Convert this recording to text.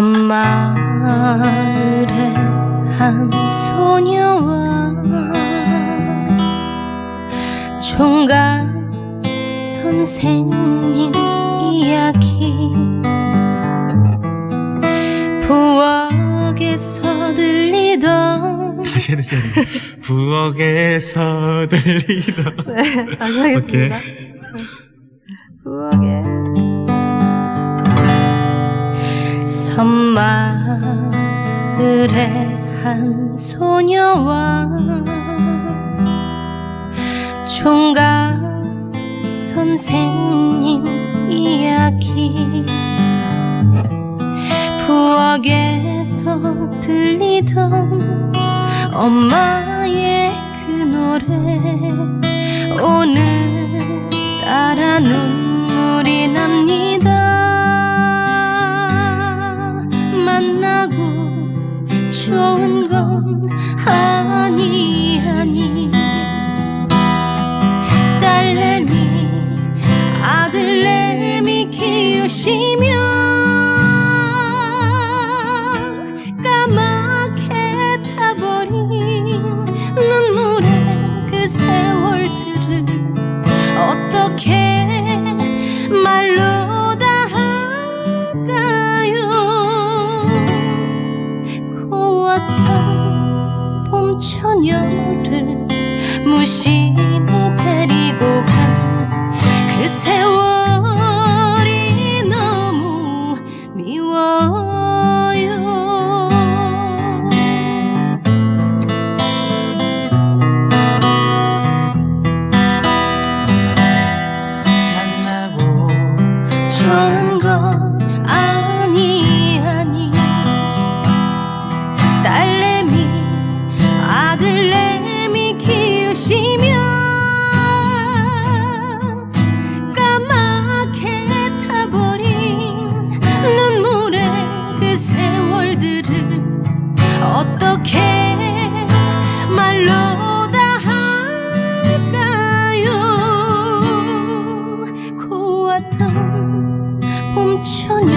마을에 한 소녀와 총각 선생님 이야기 부엌에서 들리던 다시 해야 되지 않나? 부엌에서 들리던 네, 다시 하겠습니다. 오케이. 부엌에 섬마을에 한 소녀와 총각 선생님 이야기 부엌에서 들리던 엄마 春光。mochila. 求你